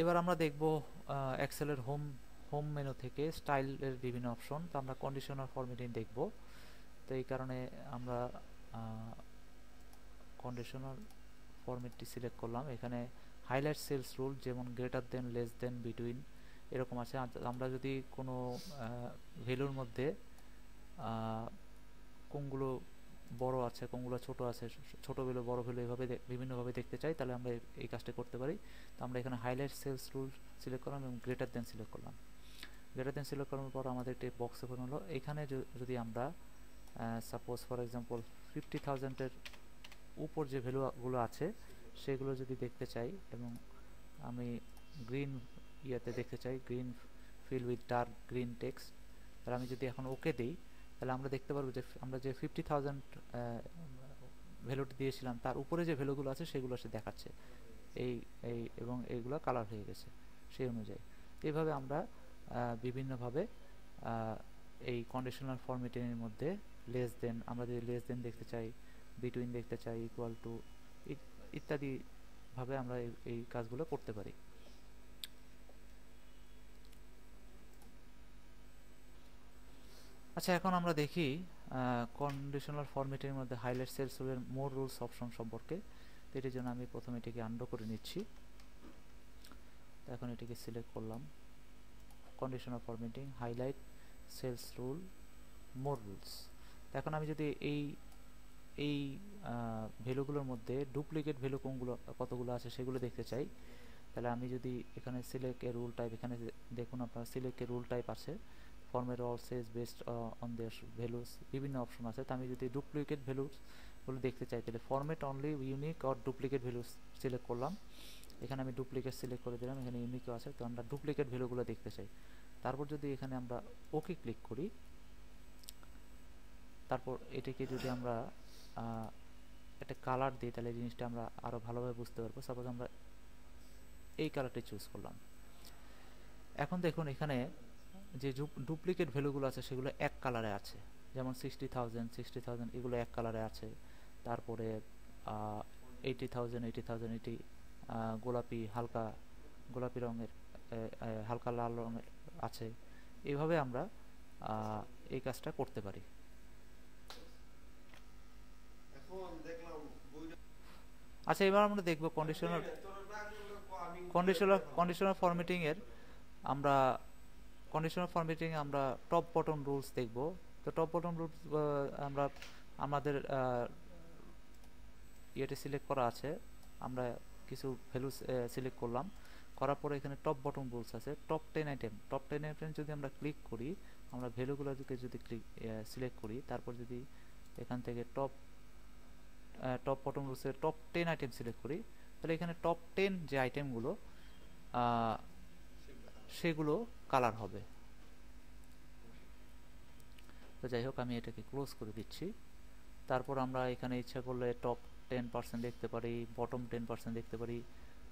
এবার আমরা দেখব এক্সেলের হোম হোম মেনু থেকে স্টাইলের বিভিন্ন অপশন তো আমরা কন্ডিশনার ফরম্যাটিং দেখব। তো এই কারণে আমরা কন্ডিশনার ফরম্যাটটি সিলেক্ট করলাম। এখানে হাইলাইট সেলস রুল যেমন greater than less than between এরকম আছে। আমরা যদি কোনো ভ্যালুর মধ্যে কোনগুলো বড় আছে কোনগুলো ছোট আছে, ছোট ভ্যালু বড় ভ্যালু এভাবে বিভিন্নভাবে দেখতে চাই, তাহলে আমরা এই কাজটা করতে পারি। তো আমরা এখানে হাইলাইট সেলস রুল সিলেক্ট করলাম এবং গ্রেটার দেন সিলেক্ট করলাম। গ্রেটার দেন সিলেক্ট করার পর আমাদের একটি বক্স ওপেন হলো। এখানে যদি আমরা সাপোজ ফর এক্সাম্পল ফিফটি থাউজেন্ডের উপর যে ভ্যালুগুলো আছে, সেগুলো যদি দেখতে চাই এবং আমি গ্রিন ইয়েতে দেখতে চাই green fill with dark green text তাহলে আমি যদি এখন ওকে দিই তাহলে আমরা দেখতে পারব যে, আমরা যে ফিফটি থাউজেন্ড ভ্যালুটি দিয়েছিলাম, তার উপরে যে ভ্যালুগুলো আছে সেগুলো সে দেখাচ্ছে। এই এই এবং এইগুলো কালার হয়ে গেছে সেই অনুযায়ী। এইভাবে আমরা বিভিন্নভাবে এই কন্ডিশনাল ফরম্যাটিংয়ের মধ্যে লেস দেন আমরা যদি লেস দেন দেখতে চাই বিটুইন দেখতে চাই ইকুয়াল টু ইত্যাদিভাবে আমরা এই কাজগুলো করতে পারি। আচ্ছা এখন আমরা দেখি কন্ডিশনাল ফরম্যাটের মধ্যে হাইলাইট সেলস রুলের মোর রুলস অপশন সম্পর্কে। এটির জন্য আমি প্রথমে এটিকে আন্ডো করে নিচ্ছি। এখন এটিকে সিলেক্ট করলাম। Conditional formatting highlight cells rule more rules এখন আমি যদি এই এই ভ্যালুগুলোর মধ্যে ডুপ্লিকেট ভ্যালু কোনগুলো, কতগুলো আছে সেগুলো দেখতে চাই, তাহলে আমি যদি এখানে সিলেক্ট এ রুল টাইপ এখানে দেখুন আপনার সিলেক্ট এ রুল টাইপ আছে। ফর্মের অল সেজ বেসড অন দেয়ার ভ্যালুস বিভিন্ন অপশন আছে। তো আমি যদি ডুপ্লিকেট ভ্যালুসগুলো দেখতে চাই, তাহলে format only unique or duplicate values select করলাম। এখানে আমি ডুপ্লিকেট সিলেক্ট করে দিলাম, এখানে ইউনিকও আছে। তো আমরা ডুপ্লিকেট ভ্যালুগুলো দেখতে চাই। তারপর যদি এখানে আমরা ওকে ক্লিক করি, তারপর এটাকে যদি আমরা একটা কালার দিই, তাহলে জিনিসটা আমরা আরও ভালোভাবে বুঝতে পারব। সাপোজ আমরা এই কালারটি চুজ করলাম। এখন দেখুন, এখানে যে ডুপ্লিকেট ভ্যালুগুলো আছে সেগুলো এক কালারে আছে। যেমন সিক্সটি থাউজেন্ড সিক্সটি থাউজেন্ড এগুলো এক কালারে আছে। তারপরে এইটি থাউজেন্ড এইটি থাউজেন্ড এটি গোলাপি হালকা গোলাপি রঙের হালকা লাল রঙের আছে। এইভাবে আমরা এই কাজটা করতে পারি। আচ্ছা এবার আমরা দেখব কন্ডিশনার কন্ডিশনার কন্ডিশনার ফরম্যাটিং এর আমরা কন্ডিশনাল ফরম্যাটিং আমরা টপ বটম রুলস দেখব। তো টপ বটম রুলস আমরা, আমাদের ইয়েতে সিলেক্ট করা আছে। আমরা কিছু ভ্যালু সিলেক্ট করলাম। করার পরে এখানে টপ বটম রুলস আছে। Top ten item top ten item যদি আমরা ক্লিক করি, আমরা ভ্যালুগুলোকে যদি ক্লিক সিলেক্ট করি, তারপর যদি এখান থেকে টপ টপ বটম রুলসের টপ টেন আইটেম সিলেক্ট করি, তাহলে এখানে টপ টেন যে আইটেমগুলো সেগুলো কালার হবে। তো যাই হোক, আমি এটাকে ক্লোজ করে দিচ্ছি। তারপর আমরা এখানে ইচ্ছা করলে টপ টেন পার্সেন্ট দেখতে পারি, বটম টেন পার্সেন্ট দেখতে পারি।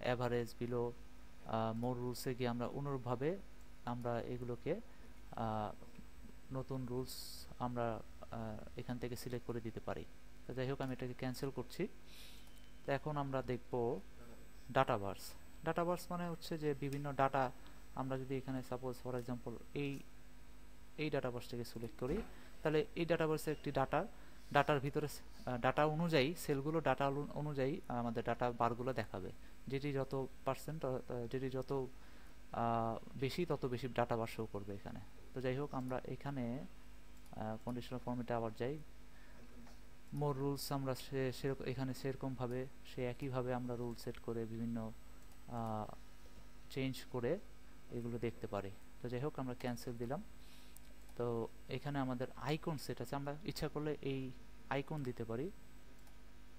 অ্যাভারেজ বিলো মোর রুলসে গিয়ে আমরা অনুরূপভাবে আমরা এগুলোকে নতুন রুলস আমরা এখান থেকে সিলেক্ট করে দিতে পারি। তো যাই হোক, আমি এটাকে ক্যান্সেল করছি। তো এখন আমরা দেখব ডাটাভার্স। ডাটাভার্স মানে হচ্ছে যে বিভিন্ন ডাটা আমরা যদি এখানে সাপোজ ফর এক্সাম্পল এই এই ডাটাবাসটাকে সিলেক্ট করি, তাহলে এই ডাটাবাসের একটি ডাটা ডাটার ভিতরে ডাটা অনুযায়ী সেলগুলো ডাটা অনুযায়ী আমাদের ডাটা বারগুলো দেখাবে। যেটি যত পার্সেন্ট যেটি যত বেশি, তত বেশি ডাটা বার শো করবে এখানে। তো যাই হোক, আমরা এখানে কন্ডিশনাল ফর্মেটে আবার যাই। মোর রুলস আমরা সে এখানে সেরকমভাবে সে একইভাবে আমরা রুল সেট করে বিভিন্ন চেঞ্জ করে এগুলো দেখতে পারি। তো যাই হোক, আমরা ক্যান্সেল দিলাম। তো এখানে আমাদের আইকন সেট আছে। আমরা ইচ্ছা করলে এই আইকন দিতে পারি।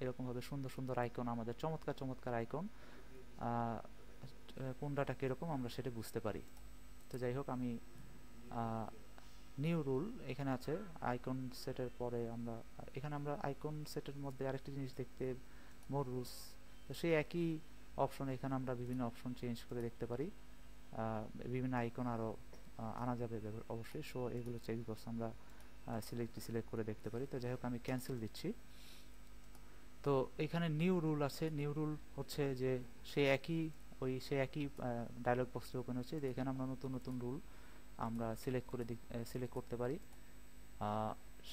এরকমভাবে সুন্দর সুন্দর আইকন আমাদের চমৎকার চমৎকার আইকন কোন ডাটা কীরকম আমরা সেটা বুঝতে পারি। তো যাই হোক, আমি নিউ রুল এখানে আছে। আইকন সেটের পরে আমরা, এখানে আমরা আইকন সেটের মধ্যে আরেকটি জিনিস দেখতে মোর রুলস তো সেই একই অপশন এখানে আমরা বিভিন্ন অপশন চেঞ্জ করে দেখতে পারি। বিভিন্ন আইকন আরও আনা যাবে অবশ্যই। সো এগুলো চেক বক্স আমরা সিলেক্ট সিলেক্ট করে দেখতে পারি। তো যাই হোক, আমি ক্যান্সেল দিচ্ছি। তো এখানে নিউ রুল আছে। নিউ রুল হচ্ছে যে সে একই, ওই সে একই ডায়লগ বক্সটা ওপেন হচ্ছে। এখানে আমরা নতুন নতুন রুল আমরা সিলেক্ট করে সিলেক্ট করতে পারি।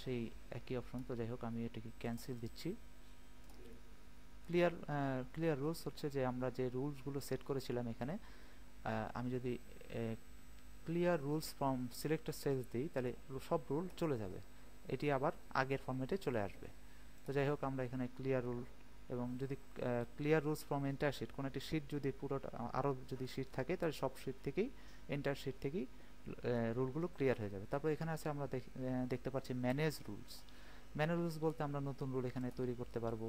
সেই একই অপশন তো যাই হোক, আমি এটাকে ক্যান্সেল দিচ্ছি। ক্লিয়ার ক্লিয়ার রুলস হচ্ছে যে আমরা যে রুলসগুলো সেট করেছিলাম এখানে আমি যদি clear rules from selected cells দিই, তাহলে সব রুল চলে যাবে। এটি আবার আগের ফর্মেটে চলে আসবে। তো যাই হোক, আমরা এখানে ক্লিয়ার রুল এবং যদি clear rules from entire sheet কোনো একটি শিট যদি পুরোটা আরও যদি শিট থাকে, তাহলে সব শিট থেকেই এন্টার শিট থেকেই রুলগুলো ক্লিয়ার হয়ে যাবে। তারপর এখানে আছে আমরা দেখতে পাচ্ছি ম্যানেজ রুলস ম্যানেজ রুলস বলতে আমরা নতুন রুল এখানে তৈরি করতে পারব।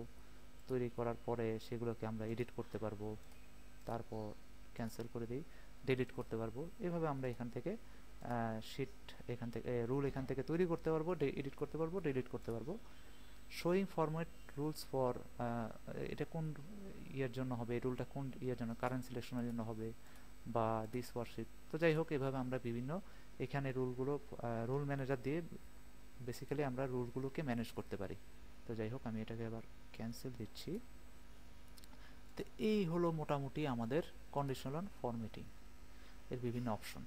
তৈরি করার পরে সেগুলোকে আমরা এডিট করতে পারব। তারপর ক্যান্সেল করে দিই ডিলিট করতে পারব। এভাবে আমরা এখান থেকে শিট এখান থেকে রুল এখান থেকে তৈরি করতে পারব এডিট করতে পারব ডিলিট করতে পারব। শোয়িং ফরম্যাট রুলস ফর এটা কোন ইয়ের জন্য হবে? রুলটা কোন ইয়ের জন্য? কারেন্ট সিলেকশনের জন্য হবে বা দিস ওয়ার্কশিট তো যাই হোক, এভাবে আমরা বিভিন্ন এখানে রুলগুলো রুল ম্যানেজার দিয়ে বেসিক্যালি আমরা রুলগুলোকে ম্যানেজ করতে পারি। তো যাই হোক, আমি এটাকে আবার ক্যান্সেল দিচ্ছি। তো এই হলো মোটামুটি আমাদের কন্ডিশনাল ফর্মেটিং এর বিভিন্ন অপশন